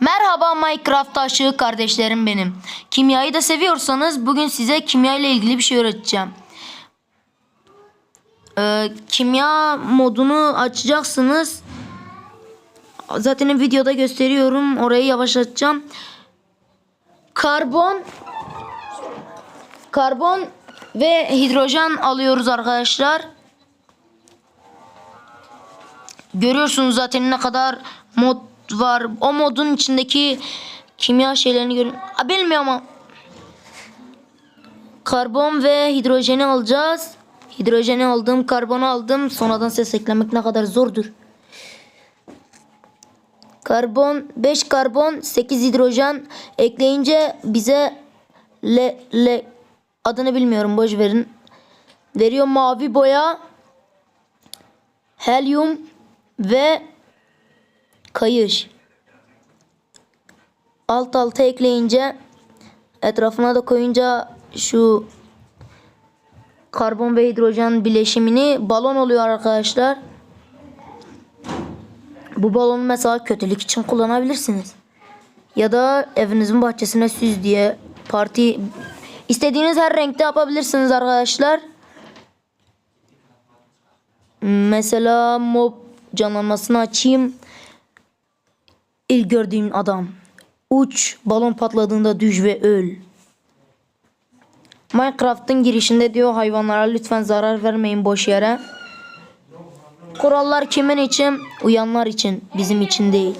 Merhaba Minecraft aşığı kardeşlerim benim. Kimyayı da seviyorsanız bugün size kimya ile ilgili bir şey öğreteceğim. Ee, kimya modunu açacaksınız. Zaten videoda gösteriyorum. Orayı yavaşlatacağım. Karbon karbon ve hidrojen alıyoruz arkadaşlar. Görüyorsunuz zaten ne kadar mod var. O modun içindeki kimya şeylerini görün. Aa, Bilmiyorum ama. Karbon ve hidrojeni alacağız. Hidrojeni aldım, karbonu aldım. Sonradan ses eklemek ne kadar zordur. Karbon 5 karbon 8 hidrojen ekleyince bize le le adını bilmiyorum boş verin. Veriyor mavi boya helyum ve kayış. Alt alta ekleyince etrafına da koyunca şu karbon ve hidrojen bileşimini balon oluyor arkadaşlar. Bu balonu mesela kötülük için kullanabilirsiniz. Ya da evinizin bahçesine süs diye parti istediğiniz her renkte yapabilirsiniz arkadaşlar. Mesela mob canlanmasını açayım. İlk gördüğüm adam. Uç, balon patladığında düş ve öl. Minecraft'ın girişinde diyor hayvanlara lütfen zarar vermeyin boş yere. Kurallar kimin için? Uyanlar için, bizim için değil.